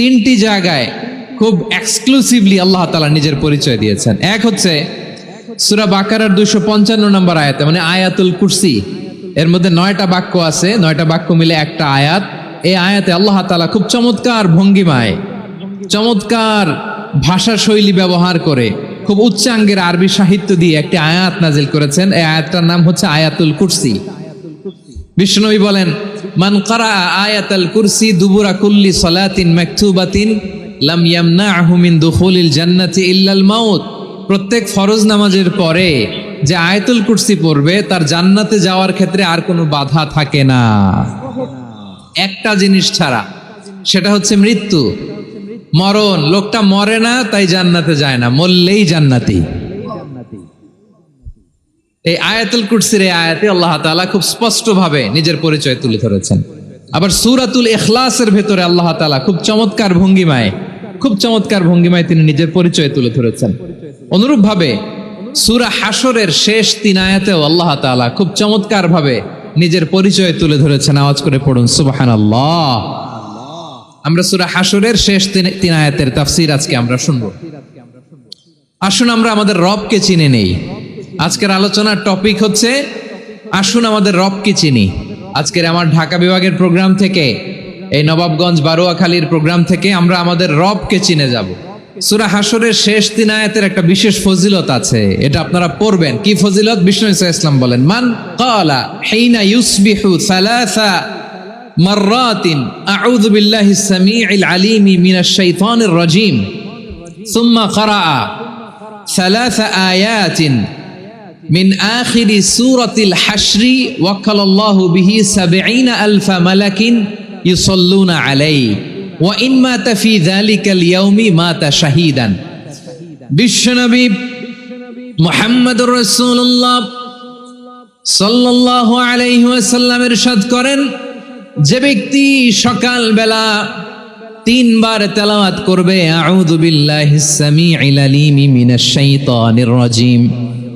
তিনটি জায়গায় খুব এক্সক্লুসিভলি আল্লাহ তালা নিজের পরিচয় দিয়েছেন। এক হচ্ছে সুরা বাকারার দুইশো পঞ্চান্ন নম্বর আয়াতে মানে আয়াতুল কুরসি। এর মধ্যে নয়টা বাক্য আছে, নয়টা বাক্য মিলে একটা আয়াত। এই আয়াতে আল্লাহ তালা খুব চমৎকার ভঙ্গিমায়, চমৎকার ভাষা শৈলী ব্যবহার করে, খুব উচ্চাঙ্গের আরবি সাহিত্য দিয়ে একটি আয়াত নাজিল করেছেন। এই আয়াতটার নাম হচ্ছে আয়াতুল কুরসি। বিষ্ণুবী বলেন, মান কারা আয়াতাল কুরসি দুবুরা কুল্লি সলাতিন মাকতুবাতিন লাম ইয়ামনাহু মিন দুখুলিল জান্নাতি ইল্লাল মাউত। প্রত্যেক ফরজ নামাজের পরে যে আয়াতুল কুরসি পড়বে, তার জান্নাতে যাওয়ার ক্ষেত্রে আর কোনো বাধা থাকে না। একটা জিনিস ছাড়া, সেটা হচ্ছে মৃত্যু। মরণ, লোকটা মরে না, তাই জান্নাতে যায় না, মরলেই জান্নাতি। এই আয়াতুল কুরসির এই আয়াতে আল্লাহ তাআলা খুব স্পষ্টভাবে নিজের পরিচয় তুলে ধরেছেন। আবার সূরাতুল ইখলাসের ভেতরে আল্লাহ তাআলা খুব চমৎকার ভঙ্গিমায়, খুব চমৎকার ভঙ্গিমায় তিনি নিজের পরিচয় তুলে ধরেছেন। অনুরূপভাবে সূরা হাসরের শেষ তিন আয়াতেও আল্লাহ তাআলা খুব চমৎকার ভাবে নিজের পরিচয় তুলে ধরেছেন। আওয়াজ করে পড়ুন, সুবহানাল্লাহ। আমরা সূরা হাসরের শেষ তিন আয়াতের তাফসীর আজকে আমরা শুনব। আসুন আমরা আমাদের রবকে চিনে নেই। আজকের আলোচনার টপিক হচ্ছে, আসুন আমাদের রবকে চিনি। আজকের আমার ঢাকা বিভাগের প্রোগ্রাম থেকে, এই নবাবগঞ্জ বারুয়াখালীর প্রোগ্রাম থেকে আমরা আমাদের রবকে চিনে যাব। সুরা হাসরের শেষ দিন আয়াতের একটা বিশেষ ফজিলত আছে, এটা আপনারা পড়বেন। কি ফজিলত? বিষ্ণু ইসা ইসলাম বলেন, মান কালা হেইনা ইউসবিহু সালাসা মাররাতিন, আউযু বিল্লাহি সামিউল আলিম মিনাশ শাইতানির রাজিম, সুম্মা ক্বারা সালাসা আয়াতিন মিন আখিরি সুরাতিল হাসরি ওয়াক্কালাল্লাহু বিহি সাবঈনা আলফা মালাকিন ইউসাল্লুনা আলাইহি ওয়া ইন মাতা ফি যালিকাল ইয়াউমি মাতা শাহীদান। বিশ্বনবী মুহাম্মদুর রাসূলুল্লাহ সাল্লাল্লাহু আলাইহি ওয়াসাল্লাম ইরশাদ করেন, যে ব্যক্তি সকাল বেলা তিনবার তেলাওয়াত করবে, আউযু বিল্লাহিস সামিউল আলিম মিনাশ শাইতানির রাজীম।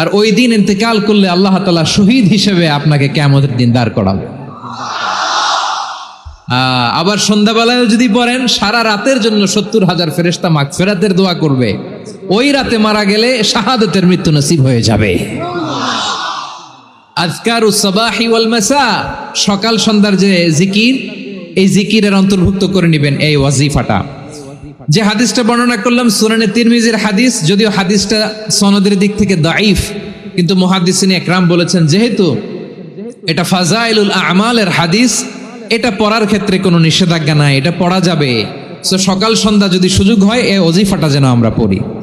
আর ওই দিন ইন্তেকাল করলে আল্লাহ তালা শহীদ হিসেবে আপনাকে কেমতের দিন দাঁড় করাবে। আবার সন্ধ্যাবেলায় যদি পড়েন, সারা রাতের জন্য সত্তর হাজার ফেরেস্তা মাগফিরাতের দোয়া করবে। ওই রাতে মারা গেলে শাহাদতের মৃত্যু নসিব হয়ে যাবে। আজকার উসবাহি ওয়াল মাসা, সকাল সন্ধ্যার যে জিকির, এই জিকিরের অন্তর্ভুক্ত করে নেবেন এই ওয়াজিফাটা। যে হাদিসটা বর্ণনা করলাম, সুনানে তিরমিজির হাদিস, যদিও হাদিসটা সনদের দিক থেকে দাইফ কিন্তু মুহাদ্দিসিন একরাম বলেছেন, যেহেতু এটা ফাজাইলুল আমালের হাদিস, এটা পড়ার ক্ষেত্রে কোনো নিষেধাজ্ঞা নাই, এটা পড়া যাবে। সো সকাল সন্ধ্যা যদি সুযোগ হয়, এ অজিফাটা যেন আমরা পড়ি।